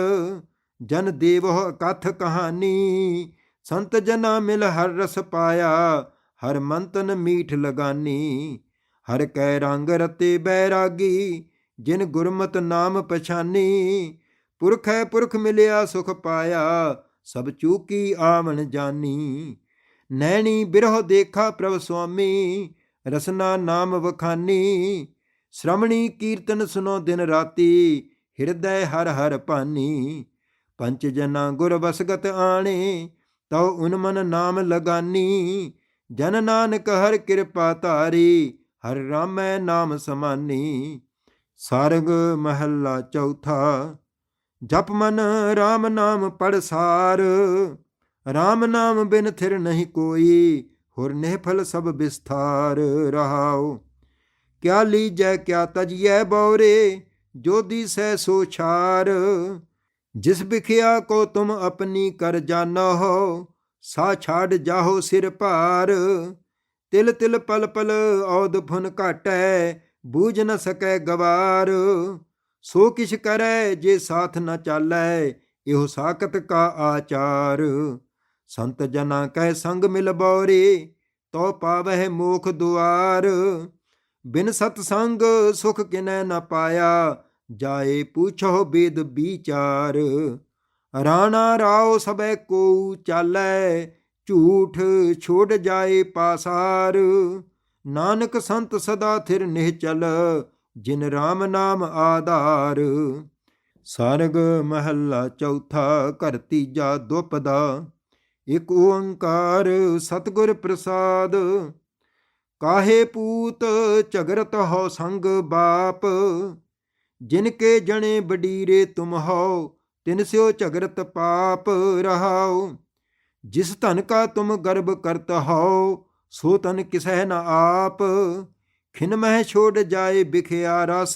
ਜਨ ਦੇਵਹ ਕਥ ਕਹਾਨੀ। ਸੰਤ ਜਨਾ ਮਿਲ ਹਰ ਰਸ ਪਾਇਆ, ਹਰ ਮੰਤਨ ਮੀਠ ਲਗਾਨੀ। ਹਰ ਕੈ ਰੰਗ ਰਤੇ ਬੈਰਾਗੀ, ਜਿਨ ਗੁਰਮਤ ਨਾਮ ਪਛਾਨੀ। ਪੁਰਖ ਹੈ ਪੁਰਖ ਮਿਲਿਆ ਸੁਖ ਪਾਇਆ, ਸਭ ਚੂਕੀ ਆਵਣ ਜਾਨੀ। ਨੈਣੀ ਬਿਰਹ ਦੇਖਾ ਪ੍ਰਭ ਸੁਆਮੀ, ਰਸਨਾ ਨਾਮ ਵਖਾਨੀ। ਸ਼੍ਰਮਣੀ ਕੀਰਤਨ ਸੁਨੋ ਦਿਨ ਰਾਤੀ, ਹਿਰਦੈ ਹਰ ਹਰ ਭਾਨੀ। ਪੰਚ ਜਨਾ ਗੁਰ ਵਸਗਤ ਆਣੇ, ਤਉ ਉਨ ਨਾਮ ਲਗਾਨੀ। ਜਨ ਨਾਨਕ ਹਰ ਕਿਰਪਾ ਧਾਰੀ, ਹਰ ਰਾਮੈ ਨਾਮ ਸਮਾਨੀ। ਸਾਰਗ ਮਹੱਲਾ ਚੌਥਾ, ਜਪ ਮਨ RAM ਨਾਮ ਪੜ ਸਾਰ RAM ਨਾਮ ਬਿਨ ਥਿਰ ਨਹੀਂ ਕੋਈ, ਹੁਰ ਨਿਹਫਲ ਸਭ ਵਿਸਥਾਰ ਰਹਾਉ। ਕਿਆ ਲੀਜੈ, ਕਿਆ ਤਜੀਐ ਬੌਰੇ ਜੋਦੀ ਸੈ ਸੋ ਛਾਰ। ਜਿਸ ਵਿਖਿਆ ਕੋ ਤੁਮ ਆਪਣੀ ਕਰ ਜਾਣਾ ਹੋ ਸਾ ਛਾੜ ਜਾਹੋ ਸਿਰ ਭਾਰ। ਤਿਲ ਤਿਲ ਪਲ ਪਲ ਔਦ ਫੁਨ ਘਾਟੈ, ਬੂਝ ਨ ਸਕੈ ਗਵਾਰ। ਸੋ ਕਿਛ ਕਰੈ, ਜੇ ਸਾਥ ਨ ਚਾਲੈ, ਇਹੋ ਸਾਖਤ ਕਾ ਆਚਾਰ। ਸੰਤ ਜਨਾ ਕਹਿ ਸੰਗ ਮਿਲ ਬੋਰੇ ਤੋ ਪਾਵਹਿ ਮੋਖ ਦੁਆਰ। ਬਿਨ ਸਤ ਸੰਗ ਸੁਖ ਕਿਨੈ ਨ ਪਾਇਆ, ਜਾਏ ਪੁੱਛੋ ਬੇਦ ਵਿਚਾਰ। ਰਾਣਾ ਰਾਓ ਸਬੈ ਕੋ ਚਾਲੈ, ਝੂਠ ਛੋੜ ਜਾਏ ਪਾਸਾਰ। ਨਾਨਕ ਸੰਤ ਸਦਾ ਥਿਰ ਨਿਹਚਲ ਜਿਨ RAM ਨਾਮ ਆਧਾਰ। ਸਰਗ ਮਹੱਲਾ ਚੌਥਾ ਘਰ ਤੀਜਾ ਦੁਪਦਾ ਇਕ ਓੰਕਾਰ ਸਤਿਗੁਰ ਪ੍ਰਸਾਦ, ਕਾਹੇ ਪੂਤ ਝਗਰਤ ਹੋ ਸੰਗ ਬਾਪ, ਜਿਨ ਕੇ ਜਣੇ ਬਡੀਰੇ ਤੁਮ ਹੋ ਤਿਨ ਸਿਓ ਝਗਰਤ ਪਾਪ ਰਹਾਓ ਜਿਸ ਧਨ ਕਾ ਤੁਮ ਗਰਭ ਕਰਤ ਹੋ ਸੋ ਤਨ ਕਿਸਹਿ ਨ ਆਪ। ਖਿਨ ਮਹਿ ਛੋੜ ਜਾਏ ਬਿਖਿਆ ਰਸ,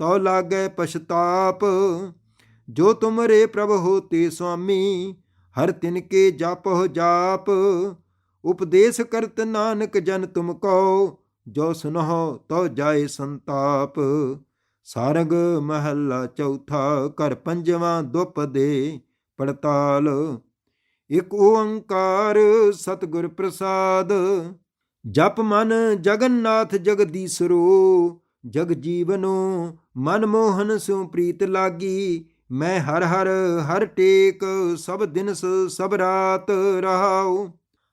ਤਉ ਲਾਗੈ ਪਛਤਾਪ। ਜੋ ਤੁਮਰੇ ਪ੍ਰਭ ਹੋਤੇ ਸੁਆਮੀ ਹਰ ਤਿਨ ਕੇ ਜਪਹੁ ਜਾਪ, ਉਪਦੇਸ਼ ਕਰਤ ਨਾਨਕ ਜਨ ਤੁਮ ਕੋ ਜੋ ਸੁਨਹੁ ਤੋ ਜਾਏ ਸੰਤਾਪ। ਸਾਰਗ ਮਹੱਲਾ ਚੌਥਾ ਕਰ ਪੰਜਵਾਂ ਦੁਪਦੇ ਪੜਤਾਲ। ਇਕ ਓੰਕਾਰ ਸਤਿਗੁਰ ਪ੍ਰਸਾਦ, ਜਪ ਮਨ ਜਗਨਨਾਥ ਜਗਦੀਸਰੋ, ਜਗ ਜੀਵਨੋ ਮਨ ਮੋਹਨ ਸਿਉ ਪ੍ਰੀਤ ਲਾਗੀ। ਮੈਂ ਹਰ ਹਰ ਹਰ ਟੇਕ, ਸਭ ਦਿਨਸ, ਸਭ ਰਾਤ ਰਹਾਉ।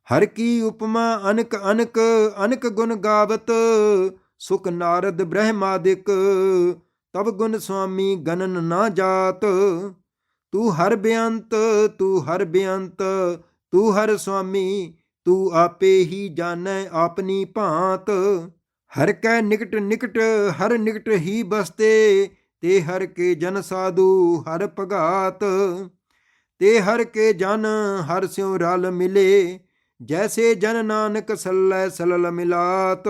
ਹਰ ਕੀ ਉਪਮਾ ਅਨਕ ਅਨਕ ਅਨਕ ਗੁਣ ਗਾਵਤ। ਸੁਖ ਨਾਰਦ ਬ੍ਰਹਮਾਦਿਕ ਤਬ ਗੁਣ ਸੁਆਮੀ ਗਨਨ ਨਾ ਜਾਤ। ਤੂੰ ਹਰ ਬੇਅੰਤ ਤੂੰ ਹਰ ਬੇਅੰਤ ਤੂੰ ਹਰ ਸੁਆਮੀ, ਤੂੰ ਆਪੇ ਹੀ ਜਾਣੈ ਆਪਣੀ ਭਾਂਤ। ਹਰ ਕੈ ਨਿਕਟ ਨਿਕਟ, ਹਰ ਨਿਕਟ ਹੀ ਬਸਤੇ। ਤੇ ਹਰ ਕੇ ਜਨ ਸਾਧੂ ਹਰ ਭਗਾਤ, ਤੇ ਹਰ ਕੇ ਜਨ ਹਰ ਸਿਉ ਰਲ ਮਿਲੇ, ਜੈਸੇ ਜਨ ਨਾਨਕ ਸੱਲੇ ਸਲਲ ਮਿਲਾਤ।